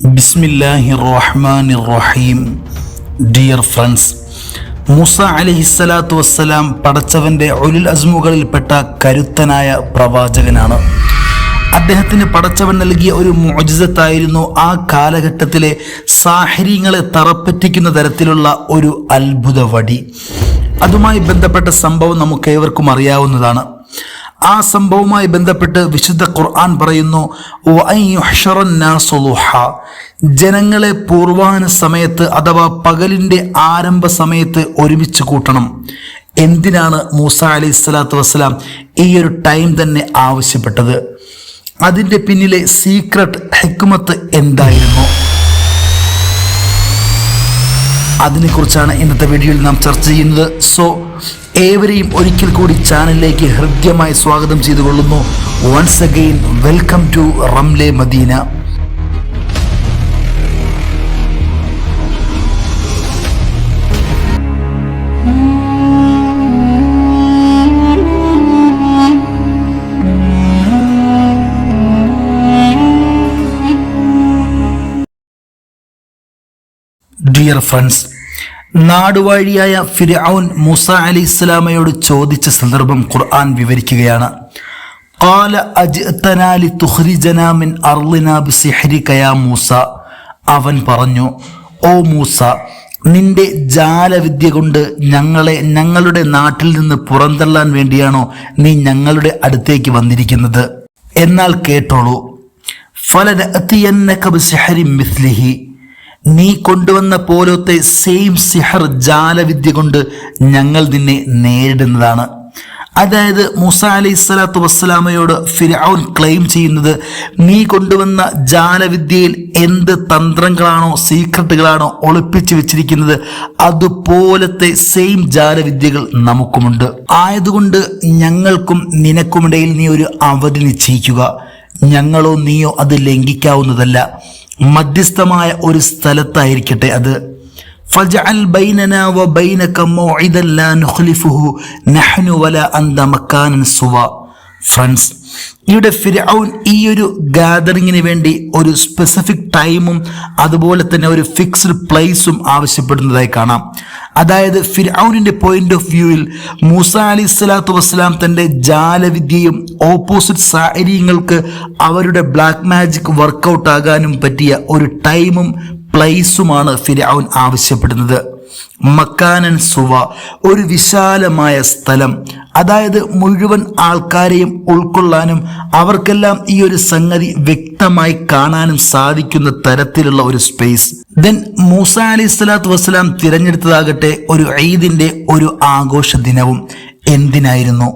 ബിസ്മില്ലാഹി റഹ്മാൻ റഹീം ഡിയർ ഫ്രണ്ട്സ് മൂസ അലഹിസ്സലാത്തു വസ്സലാം പടച്ചവന്റെ ഒലിൽ അസ്മുകളിൽപ്പെട്ട കരുത്തനായ പ്രവാചകനാണ്. അദ്ദേഹത്തിന് പടച്ചവൻ നൽകിയ ഒരു മോജിസത്തായിരുന്നു ആ കാലഘട്ടത്തിലെ സാഹര്യങ്ങളെ തറപ്പറ്റിക്കുന്ന തരത്തിലുള്ള ഒരു അത്ഭുത വടി അതുമായി ബന്ധപ്പെട്ട സംഭവം നമുക്ക് ഏവർക്കും അറിയാവുന്നതാണ്. ആ സംഭവവുമായി ബന്ധപ്പെട്ട് വിശുദ്ധ ഖുർആൻ പറയുന്നു "വഅൻ യുഹ്ശറൻ ജനങ്ങളെ പൂർവാന സമയത്ത് അഥവാ പകലിന്റെ ആരംഭ സമയത്ത് ഒരുമിച്ച് കൂട്ടണം. എന്തിനാണ് മൂസ അലി സ്വലാത്തു വസ്സലാം ഈ ഒരു ടൈം തന്നെ ആവശ്യപ്പെട്ടത്? അതിന്റെ പിന്നിലെ സീക്രട്ട് ഹെക്മത്ത് എന്തായിരുന്നു? അതിനെക്കുറിച്ചാണ് ഇന്നത്തെ വീഡിയോയിൽ നാം ചർച്ച ചെയ്യുന്നത്. സോ ഏവരെയും ഒരിക്കൽ കൂടി ചാനലിലേക്ക് ഹൃദ്യമായി സ്വാഗതം ചെയ്തുകൊള്ളുന്നു. Once again welcome to Ramle Madina dear friends നാടുവാഴിയായ ഫിർഔൻ Musa അലി ഇസ്ലാമയോട് ചോദിച്ച സന്ദർഭം ഖുർആൻ വിവരിക്കുകയാണ് قال أجئتنا لتخرجنا من أرضنا بسحرك يا മൂസ അവൻ പറഞ്ഞു ഓ മൂസ നിന്റെ ജാലവിദ്യ കൊണ്ട് ഞങ്ങളെ ഞങ്ങളുടെ നാട്ടിൽ നിന്ന് പുറന്തള്ളാൻ വേണ്ടിയാണോ നീ ഞങ്ങളുടെ അടുത്തേക്ക് വന്നിരിക്കുന്നത് എന്നാൽ കേട്ടോളൂ ഫലനഅതിയന്നക ബിസിഹ്റിൻ മിസ്ലിഹി നീ കൊണ്ടുവന്ന പോലത്തെ സെയിം സിഹർ ജാലവിദ്യ കൊണ്ട് ഞങ്ങൾ നിന്നെ നേരിടുന്നതാണ്. അതായത് മുസ അലൈഹി സ്വലാത്തു വസ്സലാമയോട് ഫിരൗൻ ക്ലെയിം ചെയ്യുന്നത് നീ കൊണ്ടുവന്ന ജാലവിദ്യയിൽ എന്ത് തന്ത്രങ്ങളാണോ സീക്രട്ടുകളാണോ ഒളിപ്പിച്ചു വെച്ചിരിക്കുന്നത് അതുപോലത്തെ സെയിം ജാലവിദ്യകൾ നമുക്കുമുണ്ട്. ആയതുകൊണ്ട് ഞങ്ങൾക്കും നിനക്കുമിടയിൽ നീ ഒരു അവധി നിശ്ചയിക്കുക. ഞങ്ങളോ നീയോ അത് ലംഘിക്കാവുന്നതല്ല. മധ്യസ്ഥമായ ഒരു സ്ഥലത്തായിരിക്കട്ടെ അത് فاجعل بيننا وبينك موعدا لا نخلفه نحن ولا أنت مكانا سوى ഫ്രണ്ട്സ് ഇവിടെ ഫിരൗൻ ഈ ഒരു ഗാദറിങ്ങിന് വേണ്ടി ഒരു സ്പെസിഫിക് ടൈമും അതുപോലെ തന്നെ ഒരു ഫിക്സ്ഡ് പ്ലേസും ആവശ്യപ്പെടുന്നതായി കാണാം. അതായത് ഫിരൗനിന്റെ പോയിന്റ് ഓഫ് വ്യൂവിൽ മൂസ അലി സ്വലാത്തു വസ്സലാം തന്റെ ജാലവിദ്യയും ഓപ്പോസിറ്റ് സാഹചര്യങ്ങൾക്ക് അവരുടെ ബ്ലാക്ക് മാജിക് വർക്കൗട്ട് ആകാനും പറ്റിയ ഒരു ടൈമും പ്ലേസുമാണ് ഫിരൗൻ ആവശ്യപ്പെടുന്നത്. മക്കാനൻ സുവ ഒരു വിശാലമായ സ്ഥലം. അതായത് മുഴുവൻ ആൾക്കാരെയും ഉൾക്കൊള്ളാനും അവർക്കെല്ലാം ഈ ഒരു സംഗതി വ്യക്തമായി കാണാനും സാധിക്കുന്ന തരത്തിലുള്ള ഒരു സ്പേസ് ദെൻ മൂസ അലി സ്വലാത്തു വസ്സലാം തിരഞ്ഞെടുത്തതാകട്ടെ ഒരു ഈദിന്റെ ഒരു ആഘോഷ ദിനവും. എന്തിനായിരുന്നു?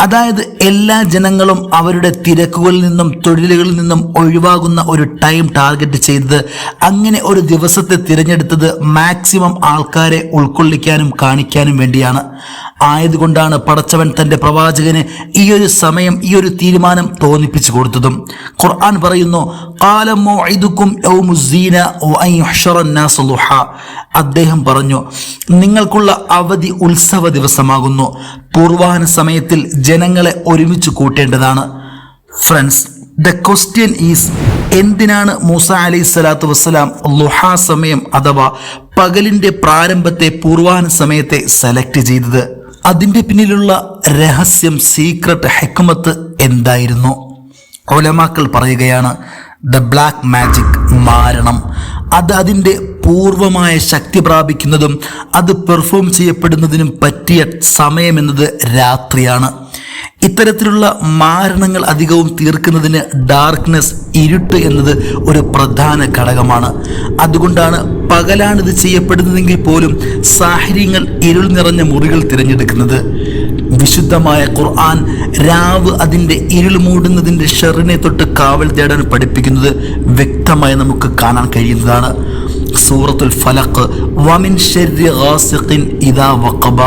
അതായത് എല്ലാ ജനങ്ങളും അവരുടെ തിരക്കുകളിൽ നിന്നും തൊഴിലുകളിൽ നിന്നും ഒഴിവാകുന്ന ഒരു ടൈം ടാർഗറ്റ് ചെയ്തത് അങ്ങനെ ഒരു ദിവസത്തെ തിരഞ്ഞെടുത്തത് മാക്സിമം ആൾക്കാരെ ഉൾക്കൊള്ളിക്കാനും കാണിക്കാനും വേണ്ടിയാണ്. ആയതുകൊണ്ടാണ് പടച്ചവൻ തന്റെ പ്രവാചകന് ഈ ഒരു സമയം ഈ ഒരു തീരുമാനം തോന്നിപ്പിച്ചു കൊടുത്തതും. ഖുർആൻ പറയുന്നു കാലമോ ഇതുക്കും യൗമുസ്സീന വഅൻ യുഹ്ശറന്നാസു ളുഹാ." അദ്ദേഹം പറഞ്ഞു നിങ്ങൾക്കുള്ള അവധി ഉത്സവ ദിവസമാകുന്നു. പൂർവാഹന സമയത്തിൽ ജനങ്ങളെ ഒരുമിച്ച് കൂട്ടേണ്ടതാണ്. ഫ്രണ്ട്സ് ദ ക്വസ്റ്റ്യൻ ഈസ് എന്തിനാണ് മൂസ അലി സ്വലാത്തു വസ്സലാം ലുഹാ സമയം അഥവാ പകലിന്റെ പ്രാരംഭത്തെ പൂർവാന സമയത്തെ സെലക്ട് ചെയ്തത്? അതിന്റെ പിന്നിലുള്ള രഹസ്യം സീക്രട്ട് ഹെക്മത്ത് എന്തായിരുന്നു? ഒലമാക്കൾ പറയുകയാണ് ദ ബ്ലാക്ക് മാജിക് മാരണം. അത് അതിന്റെ പൂർവമായ ശക്തി പ്രാപിക്കുന്നതും അത് പെർഫോം ചെയ്യപ്പെടുന്നതിനും പറ്റിയ സമയമെന്നത് രാത്രിയാണ്. ഇത്തരത്തിലുള്ള മാരണങ്ങൾ അധികവും തീർക്കുന്നതിന് ഡാർക്ക്നെസ് ഇരുട്ട് എന്നത് ഒരു പ്രധാന ഘടകമാണ്. അതുകൊണ്ടാണ് പകലാണിത് ചെയ്യപ്പെടുന്നതെങ്കിൽ പോലും സാഹചര്യങ്ങൾ ഇരുൾ നിറഞ്ഞ മുറികൾ തിരഞ്ഞെടുക്കുന്നത്. വിശുദ്ധമായ ഖുർആൻ രാവ് അതിന്റെ ഇരുൾ മൂടുന്നതിന്റെ ഷെറിനെ തൊട്ട് കാവൽ തേടാൻ പഠിപ്പിക്കുന്നത് വ്യക്തമായി നമുക്ക് കാണാൻ കഴിയുന്നതാണ്. സൂറത്തുൽ ഫലഖ് വമിൻ ഷെരി ഇദാ വഖബ.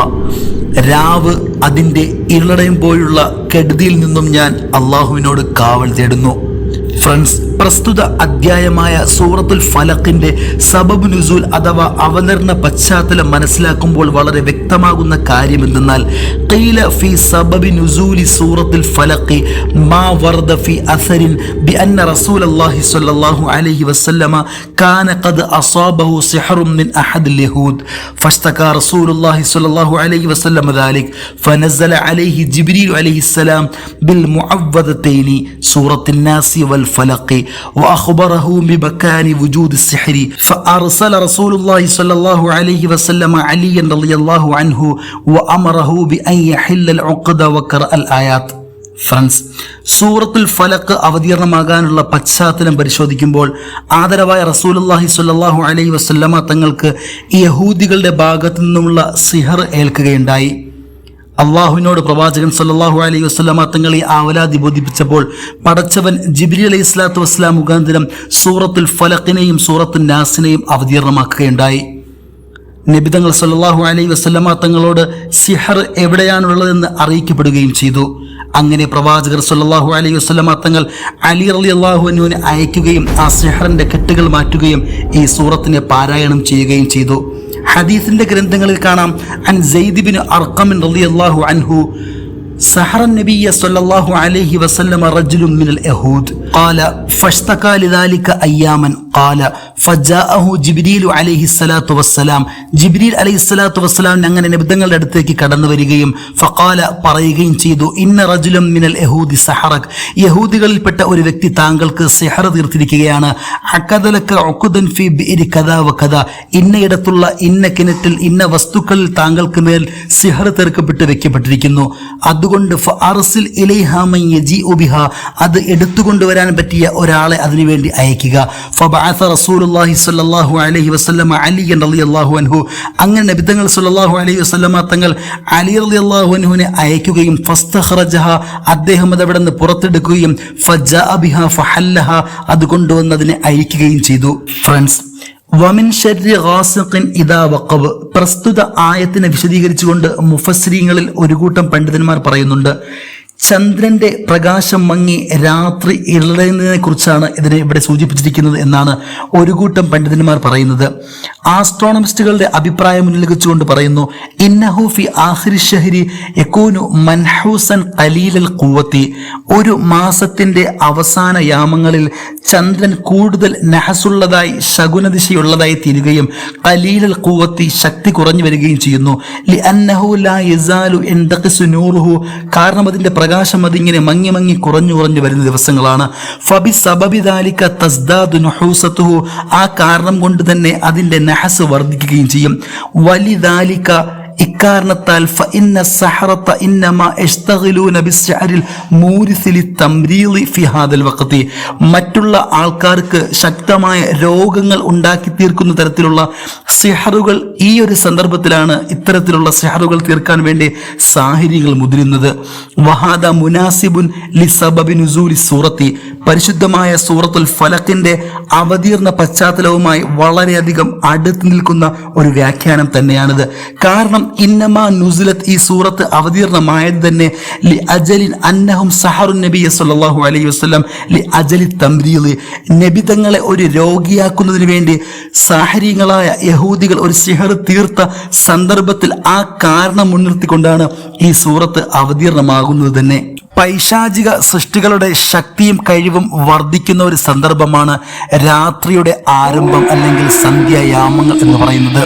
രാവ് അതിന്റെ ഇരുളടയുമ്പോഴുള്ള കെടുതിയിൽ നിന്നും ഞാൻ അള്ളാഹുവിനോട് കാവൽ തേടുന്നു. ഫ്രണ്ട്സ് പ്രസ്തുത അധ്യായമായ സൂറത്തുൽ ഫലക്കിന്റെ സബബ് നുസൂൽ അഥവാ അവതരണ പശ്ചാത്തലം മനസ്സിലാക്കുമ്പോൾ വളരെ വ്യക്തമാകുന്ന കാര്യം എന്തെന്നാൽ ഖീല ഫി സബബി നുസൂലി സൂറത്തുൽ ഫലഖി മാ വർദ ഫി അസരിൻ ബി അന്ന റസൂലല്ലാഹി സ്വല്ലല്ലാഹു അലൈഹി വസല്ലമ കാന ഖദ് അസാബഹു സിഹറും മിൻ അഹദ് اليهود فاشتكى رسول الله صلى الله عليه وسلم ذلك فنزل عليه جبريل عليه السلام بالمعوذتين سورة الناس والفلق وأخبره بمكان وجود السحر فأرسل رسول الله صلى الله عليه وسلم عليا رضي الله عنه وأمره بأن يحل العقد وقرأ الآيات ഫ്രണ്ട്സ് സൂറത്തുൽ ഫലക്ക് അവതീർണമാകാനുള്ള പശ്ചാത്തലം പരിശോധിക്കുമ്പോൾ ആദരവായ റസൂലുല്ലാഹി സ്വല്ലല്ലാഹു അലൈഹി വസല്ലമ തങ്ങൾക്ക് യഹൂദികളുടെ ഭാഗത്തു നിന്നുമുള്ള സിഹർ ഏൽക്കുകയുണ്ടായി അള്ളാഹുവിനോട് പ്രവാചകൻ സല്ലാഹു അലൈഹി വസല്ലമ തങ്ങളെ ആവലാതി ബോധിപ്പിച്ചപ്പോൾ പടച്ചവൻ ജിബ്രി അലൈഹി സ്വലാത്തു വസ്സലാം മുഖാന്തരം സൂറത്തുൽ ഫലക്കിനെയും സൂറത്തുൽ നാസിനെയും അവതീർണമാക്കുകയുണ്ടായി. നബിതങ്ങൾ സല്ലാഹു അലൈഹി വസല്ലമ തങ്ങളോട് സിഹർ എവിടെയാണുള്ളതെന്ന് അറിയിക്കപ്പെടുകയും ചെയ്തു. അങ്ങനെ പ്രവാചകർ സല്ലാഹു അലൈഹി വസല്ലമ തങ്ങൾ അലി അലി അള്ളാഹുവിനെ അയക്കുകയും ആ സിഹറിന്റെ കെട്ടുകൾ മാറ്റുകയും ഈ സൂറത്തിനെ പാരായണം ചെയ്യുകയും ചെയ്തു. ഹദീസിന്റെ ഗ്രന്ഥങ്ങളിൽ കാണാം അൻ സെയ്ദിബിൻ അർക്കമിൻ റളിയല്ലാഹു അൻഹു سحر النبي صلى الله عليه وسلم رجل من اليهود قال فاشتكى لذلك أياما قال فجاءه جبريل عليه الصلاة والسلام ജിബ്രീൽ അലൈഹി സ്വലാത്തു വസ്സലാം അങ്ങനെ നിബിധങ്ങളുടെ അടുത്തേക്ക് കടന്നു വരികയും ഫഖാല പറയുകയും ചെയ്തു ഇന്ന റജുലം മിനൽ യഹൂദി സഹറക് യഹൂദികളിൽപ്പെട്ട ഒരു വ്യക്തി താങ്കൾക്ക് സിഹർ തീർത്തിരിക്കുകയാണ് അക്കദലക്ക ഒക്കുദൻ ഫി ബിരി കഥ വ കഥ ഇന്നയിടത്തുള്ള ഇന്ന കിണറ്റിൽ ഇന്ന വസ്തുക്കളിൽ താങ്കൾക്ക് മേൽ സിഹർ തീർക്കപ്പെട്ട് വെക്കപ്പെട്ടിരിക്കുന്നു അതുകൊണ്ട് ഫഅർസിൽ ബിഹ അത് എടുത്തുകൊണ്ടുവരാൻ പറ്റിയ ഒരാളെ അതിനുവേണ്ടി അയക്കുക. ഫബഅസ റസൂലുള്ളാഹി സ്വല്ലല്ലാഹു അലൈഹി റളിയല്ലാഹു അൻഹു. അങ്ങനെ നബിതങ്ങൾ സ്വല്ലല്ലാഹു അലൈഹി വസല്ലമ തങ്ങൾ അലി റളിയല്ലാഹു അയക്കുകയും അദ്ദേഹം അത് നിന്ന് പുറത്തെടുക്കുകയും ഫഹല്ലഹ അത് കൊണ്ടുവന്ന് അതിനെ അയക്കുകയും ചെയ്തു. ഫ്രണ്ട്സ് വമിൻ ഇദാ പ്രസ്തുത ആയത്തിനെ വിശദീകരിച്ചുകൊണ്ട് മുഫസ്രീങ്ങളിൽ ഒരു കൂട്ടം പണ്ഡിതന്മാർ പറയുന്നുണ്ട്. ചന്ദ്രന്റെ പ്രകാശം മങ്ങി രാത്രി ഇളയുന്നതിനെ കുറിച്ചാണ് ഇതിനെ ഇവിടെ സൂചിപ്പിച്ചിരിക്കുന്നത് എന്നാണ് ഒരു കൂട്ടം പണ്ഡിതന്മാർ പറയുന്നത്. ആസ്ട്രോണമിസ്റ്റുകളുടെ അഭിപ്രായം മുന്നിൽ വെച്ചുകൊണ്ട് പറയുന്നു ഇന്നഹു ഫി ഷഹരി യക്കൂനു മൻഹൂസൻ ഖലീലൽ ഖുവത്തി ഒരു മാസത്തിന്റെ അവസാന യാമങ്ങളിൽ ചന്ദ്രൻ കൂടുതൽ നഹസുള്ളതായി ശകുനദിശയുള്ളതായി തീരുകയും കലീലൽ കൂവത്തി ശക്തി കുറഞ്ഞു വരികയും ചെയ്യുന്നു. ലി അന്നഹു ലാ യസാലു എന്തഖിസു നൂറുഹു. കാരണം അതിന്റെ പ്രകാശം അതിങ്ങനെ മങ്ങി മങ്ങി കുറഞ്ഞു കുറഞ്ഞു വരുന്ന ദിവസങ്ങളാണ്. ഫബി സബബിദാലിക്ക ദാലിക തസ്ദാദു നഹൂസത്തുഹു. ആ കാരണം കൊണ്ട് തന്നെ അതിന്റെ നഹസ് വർദ്ധിക്കുകയും ചെയ്യും. വലിദാലിക ഇക്കാരണത്താൽ മറ്റുള്ള ആൾക്കാർക്ക് ശക്തമായ രോഗങ്ങൾ ഉണ്ടാക്കി തീർക്കുന്ന തരത്തിലുള്ള സിഹറുകൾ ഈ ഒരു സന്ദർഭത്തിലാണ് ഇത്തരത്തിലുള്ള സിഹറുകൾ തീർക്കാൻ വേണ്ടി സാഹചര്യങ്ങൾ മുതിരുന്നത്. വഹാദ മുനാസിബുൻ ലി സബബി നുസൂലി സൂറത്തി. പരിശുദ്ധമായ സൂറത്തുൽ ഫലക്കിന്റെ അവതീർണ പശ്ചാത്തലവുമായി വളരെയധികം അടുത്ത് നിൽക്കുന്ന ഒരു വ്യാഖ്യാനം തന്നെയാണിത്. കാരണം ഇന്നമാ ഈ സൂറത്ത് അവതീർണമായത് തന്നെ ലി അജലിൻ അന്നഹും സഹറുൻ നബി സല്ലല്ലാഹു അലൈഹി വസല്ലം ലി അജലി തംരീലി നബി തങ്ങളെ ഒരു രോഗിയാക്കുന്നതിന് വേണ്ടി സാഹര്യങ്ങളായ യഹൂദികൾ ഒരു സിഹർ തീർത്ത സന്ദർഭത്തിൽ ആ കാരണം മുൻനിർത്തിക്കൊണ്ടാണ് ഈ സൂറത്ത് അവതീർണമാകുന്നത് തന്നെ. പൈശാചിക സൃഷ്ടികളുടെ ശക്തിയും കഴിവും വർദ്ധിക്കുന്ന ഒരു സന്ദർഭമാണ് രാത്രിയുടെ ആരംഭം അല്ലെങ്കിൽ സന്ധ്യായാമങ്ങൾ എന്ന് പറയുന്നത്.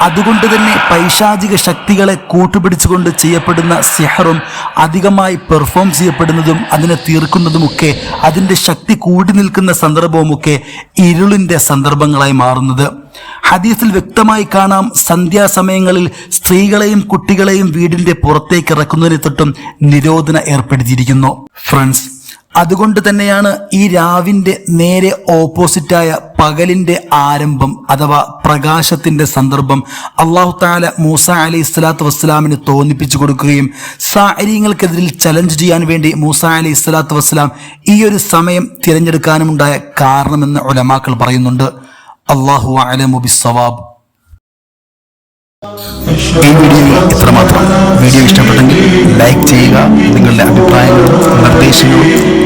അതുകൊണ്ട് തന്നെ പൈശാചിക ശക്തികളെ കൂട്ടുപിടിച്ചുകൊണ്ട് ചെയ്യപ്പെടുന്ന സിഹറും അധികമായി പെർഫോം ചെയ്യപ്പെടുന്നതും അതിനെ തീർക്കുന്നതുമൊക്കെ അതിന്റെ ശക്തി കൂടി നിൽക്കുന്ന സന്ദർഭവുമൊക്കെ ഇരുളിന്റെ സന്ദർഭങ്ങളായി മാറുന്നത്. ഹദീസിൽ വ്യക്തമായി കാണാം സന്ധ്യാസമയങ്ങളിൽ സ്ത്രീകളെയും കുട്ടികളെയും വീടിന്റെ പുറത്തേക്ക് ഇറക്കുന്നതിനെ തൊട്ടും നിരോധന ഏർപ്പെടുത്തിയിരിക്കുന്നു. ഫ്രണ്ട്സ് അതുകൊണ്ട് തന്നെയാണ് ഈ രാവിന്റെ നേരെ ഓപ്പോസിറ്റായ പകലിന്റെ ആരംഭം അഥവാ പ്രകാശത്തിന്റെ സന്ദർഭം അള്ളാഹു താല മൂസ അലി ഇസ്ലാത്തു വസ്സലാമിന് തോന്നിപ്പിച്ചു കൊടുക്കുകയും സാഹചര്യങ്ങൾക്കെതിരിൽ ചലഞ്ച് ചെയ്യാൻ വേണ്ടി മൂസ അലി ഇസ്ലാത്തു വസ്സലാം ഈ ഒരു സമയം തിരഞ്ഞെടുക്കാനുമുണ്ടായ കാരണമെന്ന് ഉലമാക്കൾ പറയുന്നുണ്ട്. അള്ളാഹു അലമുബി സവാബ് ഈ വീഡിയോ ഇത്രമാത്രം. വീഡിയോ ഇഷ്ടപ്പെട്ടെങ്കിൽ ലൈക്ക് ചെയ്യുക നിങ്ങളുടെ അഭിപ്രായങ്ങളും നിർദ്ദേശങ്ങളും